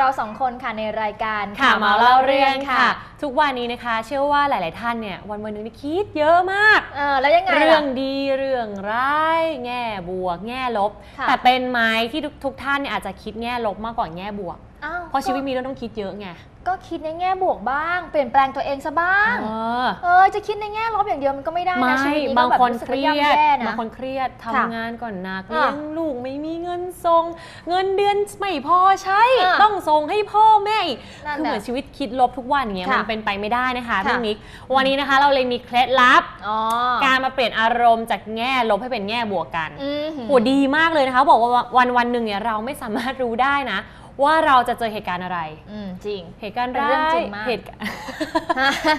เราสองคนค่ะในรายการค่ะมาเล่าเรื่องค่ะ ทุกวันนี้นะคะ เชื่อว่าหลาย ๆ ท่านเนี่ยวันวันๆหนึงนี่คิดเยอะมากเออแล้วยังไงล่ะเรื่องดีเรื่องร้าย แง่บวก แง่ลบค่ะแต่เป็นไหมที่ทุกทุกท่านเนี่ยอาจจะคิดแง่ลบมากกว่าแง่บวกอ้าวเพราะชีวิตก็มีเรื่องต้องคิดเยอะไงก็คิดในแง่บวกบ้าง เปลี่ยนแปลงตัวเองซะบ้าง เออเออจะคิดในแง่ลบอย่างเดียวมันก็ไม่ได้นะไม่ชีวิตนี้บางก็แบบคนรู้สึกเคว่ารีย่ำยดแย่นะบางคนเครียดค่ะทำงานก่อนหนักอะเลี้ยงลูกไม่มีเงินส่งเงินเดือนไม่พอใช้อะต้องส่งให้พ่อแม่อีกนั่นคือเหมือนน่ะชีวิตคิดลบทุกวันอย่างเงี้ยค่ะมันเป็นไปไม่ได้นะคะค่ะพี่นิกวันนี้นะคะเราเลยมีเคล็ดลับอ๋อการมาเปลี่ยนอารมณ์จากแง่ลบให้เป็นแง่บวกกันอืมโหดีมากเลยนะคะ บอกว่าวันวันหนึ่งเนี่ยเราไม่สามารถรู้ได้นะ ว่าเราจะเจอเหตุการณ์อะไร อืมจริง เหตุการณ์เป็นร้าเรื่องจริยงมาก เหตุการณ์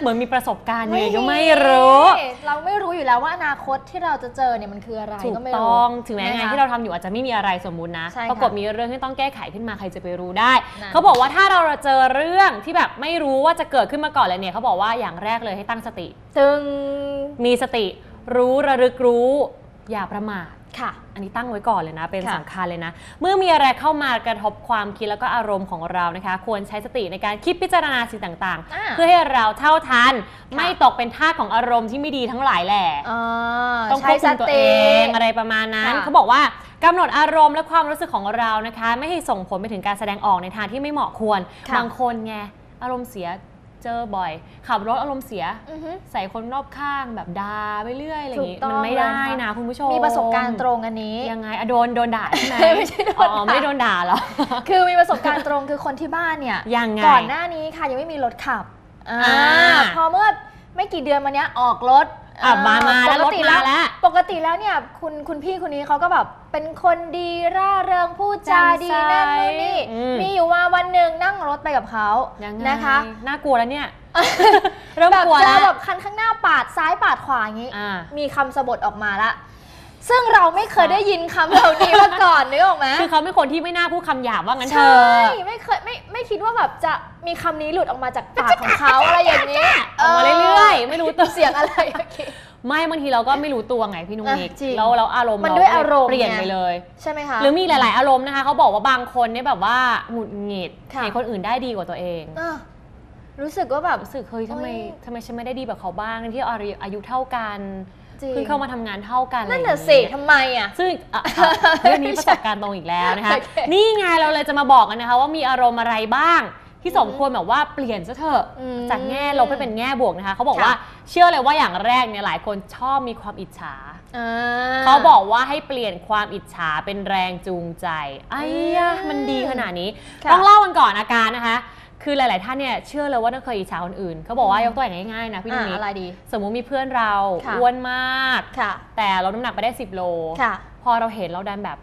เหมือนมีประสบการณ์อยู่ก็ไม่มีรู้ เราไม่รู้อยู่แล้วว่าอนาคตที่เราจะเจอเนี่ยมันคืออะไรถูกก็ไม่ต้รู้องถึงแม้งานนะคะที่เราทำอยู่อาจจะไม่มีอะไรสมมุตินะ ใช่ค่ะปรากฏมีเรื่องที่ต้องแก้ไขขึ้นมาใครจะไปรู้ได้ นั่น เขาบอกว่าถ้าเราเจอเรื่องที่แบบไม่รู้ว่าจะเกิดขึ้นมาก่อนเลยเนี่ยเขาบอกว่าอย่างแรกเลยให้ตั้งสติ ตึง มีสติรู้ระลึกรู้ อย่าประมาท ค่ะ อันนี้ตั้งไว้ก่อนเลยนะ เป็นค่ะ สำคัญเลยนะ เมื่อมีอะไรเข้ามากระทบความคิดแล้วก็อารมณ์ของเรานะคะ ควรใช้สติในการคิดพิจารณาสิ่งต่างอ่า ๆ เพื่อให้เราเท่าทันค่ะไม่ตกเป็นทาสของอารมณ์ที่ไม่ดีทั้งหลายแหละ อ่าต้องคใช้วบคุมตัวเองอะไรประมาณนั้น ค่ะเขาบอกว่ากำหนดอารมณ์และความรู้สึกของเรานะคะ ไม่ให้ส่งผลไปถึงการแสดงออกในทางที่ไม่เหมาะควร ค่ะ บางคนไงอารมณ์เสีย เจอบ่อย ขับรถอารมณ์เสีย อือฮึ ใส่คนรอบข้างแบบด่าไปเรื่อยอะไรอย่างงี้ถูกต้องมันไม่ได้เลยค่ะ นะคุณผู้ชมมีประสบการณ์ตรงอันนี้ ยังไงอะโดนโดนด่าใช่ไหม ไม่ใช่โดนอ๋อด่าไม่ได้โดนด่าเหรอ คือมีประสบการณ์ตรงคือคนที่บ้านเนี่ย ยังไง ก่อนหน้านี้ค่ะยังไม่มีรถขับอ่าอ่า พอเมื่อไม่กี่เดือนมาเนี้ยออกรถอะมามาแล้วปกติรถมาแล้ว ปกติแล้วเนี่ยคุณคุณพี่คนนี้เขาก็แบบเป็นคนดีร่าเริงพูดจาดีแจ่มใสนั่นนู่นนี่อืม มีอยู่ว่าวันหนึ่งนั่ง รถไปกับเขายังไงนะคะ น่ากลัวแล้วเนี่ยเริ่มแบบกลัวเจแล้อวแบบคันข้างหน้าปาดซ้ายปาดขวาอย่างนี้อ่ามีคำสะบทออกมาละซึ่งเราไม่เคยได้ยินคำเหล่านี้มาก่อนนึกออกไหมคือเขาเป็นคนที่ไม่น่าพูดคำหยาบว่างั้นเถใช่อะไม่เคยไม่ไม่คิดว่าแบบจะมีคำนี้หลุดออกมาจากปากของเขาอะไรอย่างนี้ออกมาเรื่อยๆ ไม่รู้ตัวเสียงอะไรโอเค ไม่บางทีเราก็ไม่รู้ตัวไงพี่นุ้งนิกอะจริงแล้วเราอารมณ์มันเราด้วยอารมณ์เปลี่ยนไงไปเลยใช่ไหมคะหรือมีหลาย ๆ อารมณ์นะคะเขาบอกว่าบางคนเนี่ยแบบว่าหงุดหงิดค่ะเห็นคนอื่นได้ดีกว่าตัวเองอะรู้สึกว่าแบบรู้สึกเฮ้ยทำไมโอ๊ยทำไมฉันไม่ได้ดีแบบเขาบ้างที่อายุอายุเท่ากันจริงเพิ่งเข้ามาทำงานเท่ากันนั่นอน่ะไรอย่างสิเงี้ยทำไมอะซึ่งอะอะเรื่องนี้ประสบการณ์ตรงอีกแล้วนะคะโอเคนี่ไงเราเลยจะมาบอกกันนะคะว่ามีอารมณ์อะไรบ้าง ที่สมควรแบบว่าเปลี่ยนซะเถอะอืมจากแง่ลบให้เป็นแง่บวกนะคะเขาบอกค่ะว่าเชื่อเลยว่าอย่างแรกเนี่ยหลายคนชอบมีความอิจฉาอ่าเขาบอกว่าให้เปลี่ยนความอิจฉาเป็นแรงจูงใจไอ้ยะอืมมันดีขนาดนี้ค่ะต้องเล่ากันก่อนอาการนะคะคือหลาย ๆ ท่านเนี่ยเชื่อเลยว่าต้องเคยอิจฉาคนอื่น เขาบอกว่าอืมยกตัวอย่างง่าย ๆ นะพี่นุ้อะยอะไรดี สมมุติมีเพื่อนเราค่ะอ้วนมากค่ะแต่ลดน้ำหนักไปได้ 10 โลค่ะพอเราเห็นเราดันแบบ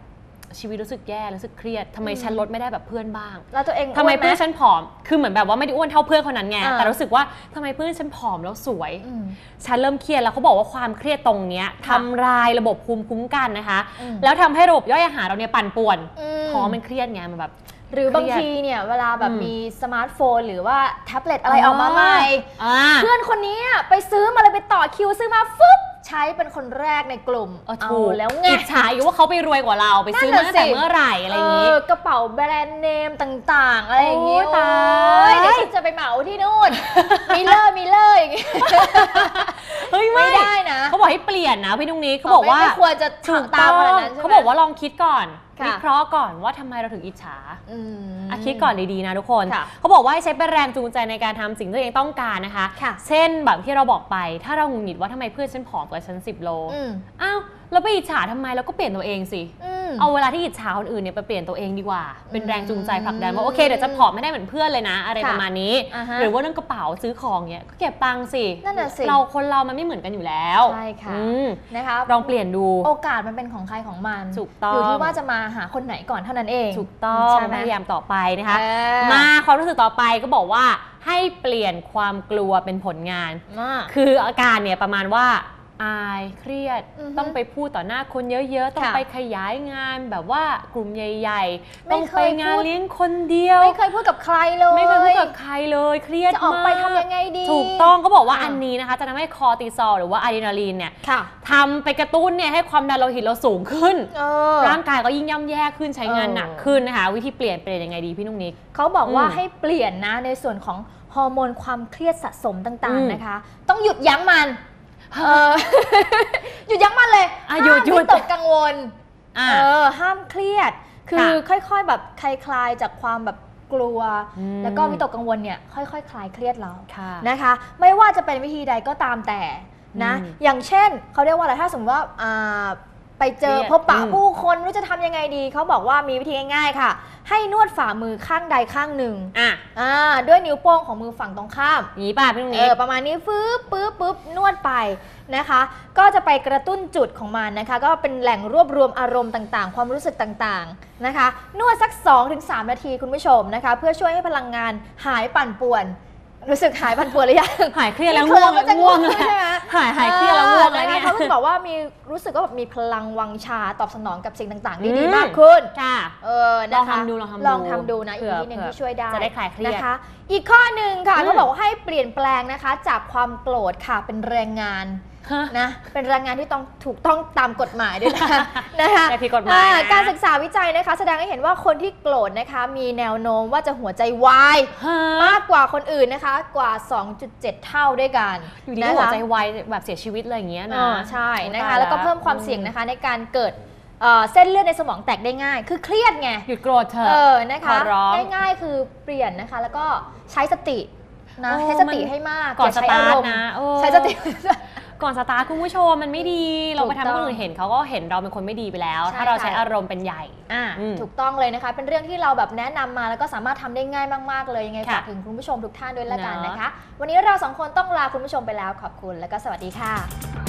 ชีวิตรู้สึกแย่รู้สึกเครียดทำไมอืมฉันลดไม่ได้แบบเพื่อนบ้างแล้วตัวเองทำไมอ้วหเพื่อนฉันผอม คือเหมือนแบบว่าไม่ได้อ้วนเท่าเพื่อนคนนั้นไงอ่าแต่รู้สึกว่าทำไมเพื่อนฉันผอมแล้วสวยอืมฉันเริ่มเครียดแล้วเขาบอกว่าความเครียดตรงเนี้ยค่ะทำลายระบบภูมิคุ้มกันนะคะอืมแล้วทำให้ระบบย่อยอาหารเราเนี่ยปั่นป่วนอืมท้องมันเครียดไงมันแบบหรือบางเครียดทีเนี่ยเวลาแบบอืมมีสมาร์ทโฟน หรือว่าแท็บเล็ตอะไรออกมาใหม่อ่าเพื่อนคนนี้อะไปซื้อมาเลยไปต่อคิวซื้อมาฟึ๊บ ใช้เป็นคนแรกในกลุ่มเออถูกแล้วไงอิจฉาอยู่ว่าเขาไปรวยกว่าเราไปซื้อนั่มานน่ะตั้งแต่สิเมื่อไหร่อะไรอย่างนี้เกระเป๋าแบรนด์เนมต่าง ๆ อะไรอย่างนี้โอ้ยตายโอ้เดี๋ยวฉันจะไปเหมาที่นู่นมิเลอร์มิเลอร์อย่างงี้เฮ้ยไม่ไม่ได้นะ เขาบอกให้เปลี่ยนนะพี่นุ้งนี้เขาบอกว่าไม่ควรจะถูกตาต้มองขนาดนั้นใช่ไหมเขาบอกว่าลองคิดก่อนค่ะ วิเคราะห์ก่อนว่าทำไมเราถึงอิจฉาอืมอะคิดก่อนดีๆนะทุกคนค่ะเขาบอกว่าให้ใช้เป็นแรงจูงใจในการทำสิ่งที่ตัวเองต้องการนะคะค่ะเช่นแบบที่เราบอกไป ถ้าเราหงุดหงิดว่าทำไมเพื่อนฉันผอมกว่าฉัน 10 โลอืมอ้าว เราไปอิจฉาทำไมเราก็เปลี่ยนตัวเองสิ อืม เอาเวลาที่อิจฉาคนอื่นเนี่ยไปเปลี่ยนตัวเองดีกว่า เป็นแรงจูงใจผลักดันอืว่ามโอเคเดี๋ยวจะผอมไม่ได้เหมือนเพื่อนเลยนะ อะไรค่ะประมาณนี้ อ่าฮะ หรือว่าเรื่องกระเป๋าซื้อของเนี่ยก็เก็บตังค์สิ นั่นน่ะสิ เราคนเรามันไม่เหมือนกันอยู่แล้วใช่ค่ะ อืมนะคะลองเปลี่ยนดู โอกาสมันเป็นของใครของมันถูกต้องอยู่ที่ว่าจะมาหาคนไหนก่อนเท่านั้นเองถูกต้องใช่ไหมพยายามต่อไปนะคะ เออมาความรู้สึกต่อไปก็บอกว่าให้เปลี่ยนความกลัวเป็นผลงานมาคืออาการเนี่ยประมาณว่า อายเครียด อือฮึต้องไปพูดต่อหน้าคนเยอะๆ ต้องค่ะไปขยายงานแบบว่ากลุ่มใหญ่ๆ ไม่ต้องเคไปยงานพูด เลี้ยงคนเดียว ไม่เคยพูดกับใครเลย ไม่เคยพูดกับใครเลยเครียดจะออกไปมากทำยังไงดีถูกต้องก็บอกว่าอ่า อันนี้นะคะ จะทำให้คอร์ติซอลหรือว่าอะดรีนาลีนเนี่ยค่ะ ทำไปกระตุ้นเนี่ยให้ความดันโลหิตเราสูงขึ้น เออ ร่างกายก็ยิ่งย่ำแย่ขึ้นใช้งานเออ หนักขึ้นนะคะ วิธีเปลี่ยนเป็นยังไงดีพี่นุ้งนิก เขาบอกว่าอืมให้เปลี่ยนนะในส่วนของฮอร์โมนความเครียดสะสมต่างอืม ๆนะคะ ต้องหยุดยั้งมัน เออ หยุดยั้งมันเลยอะหยุดหยุด ห้ามวิตกกังวล อะ เออห้ามเครียด คือค่ะค่อยๆแบบคลายคลายๆจากความแบบกลัว อืม แล้วก็วิตกกังวลเนี่ยค่อยๆคลายเครียดเราค่ะ นะคะ ไม่ว่าจะเป็นวิธีใดก็ตามแต่นะ อืมอย่างเช่นเขาเรียกว่าอะไรถ้าสมมติว่าอ่า ไปเจอเครียดพบปะอืมผู้คนไม่รู้จะทำยังไงดีเขาบอกว่ามีวิธีง่ายๆค่ะ ให้นวดฝ่ามือข้างใดข้างหนึ่งอะอ่าด้วยนิ้วโป้งของมือฝั่งตรงข้ามอย่างนี้ป่ะพี่นุ้งเอนิกอประมาณนี้ฟืบปึ๊บปึ๊บนวดไปนะคะ ก็จะไปกระตุ้นจุดของมันนะคะ ก็เป็นแหล่งรวบรวมอารมณ์ต่างๆ ความรู้สึกต่างๆนะคะ นวดสัก 2-3 นาทีคุณผู้ชมนะคะ เพื่อช่วยให้พลังงานหายปั่นป่วนรู้สึกหายปั่นป่วนหรือยังหายเครียดแล้วเคง่วงก็จะง่วงใช่ไหม หายหายเครียดแล้วง่วงแล้วเนี่ยออนะคะเขาก็บอกว่ามีรู้สึกว่าแบบมีพลังวังชาตอบสนองกับสิ่งต่างๆได้ดีอืมมากขึ้นค่ะเออนะคะลองทำดูลองทำดูลองทำดูนะอีเผื่กอทีหนึ่งเผื่อที่ช่วยได้จะได้คลายเครียดนะคะอีกข้อหนึ่งค่ะอืมเขาบอกว่าให้เปลี่ยนแปลงนะคะ จากความโกรธค่ะเป็นแรงงานฮะนะเป็นแรงงานที่ต้องถูกต้องตามกฎหมายด้วยนะนะคะแต่ผิดกฎหมายอ่นะการศึกษาวิจัยนะคะ แสดงให้เห็นว่าคนที่โกรธนะคะ มีแนวโน้มว่าจะหัวใจวายฮะมากกว่าคนอื่นนะคะกว่า 2.7 เท่าด้วยกันอยู่ดีนะก็คะหัวใจวายแบบเสียชีวิตอะไรอย่างเงี้ยเอนะอใช่นะตาคะยแล้วก็เพิ่มความเสี่ยงนะคะในการเกิดเอ่อเส้นเลือดในสมองแตกได้ง่าย คือเครียดไง หยุดโกรธเถเออะอนะคะขอร้องง่ายๆคือเปลี่ยนนะคะ แล้วก็ใช้สตินะโอ้ใช้สติมันให้มากก่อนย่าใช้สตาร์ทอมณ์นะเออใช้สติ ก่อนสตาร์ทคุณผู้ชมมันไม่ดี เราไปทำให้ถูกต้องคนอื่นเห็นเขาก็เห็นเราเป็นคนไม่ดีไปแล้ว ใช่ถ้าเราใช้ค่ะ อารมณ์เป็นใหญ่ อ่าอืมถูกต้องเลยนะคะ เป็นเรื่องที่เราแบบแนะนำมาแล้วก็สามารถทำได้ง่ายมากๆเลยยังไงค่ะฝากถึงคุณผู้ชมทุกท่านด้วยละกันเนอะ นะคะ วันนี้เราสองคนต้องลาคุณผู้ชมไปแล้วขอบคุณแล้วก็สวัสดีค่ะ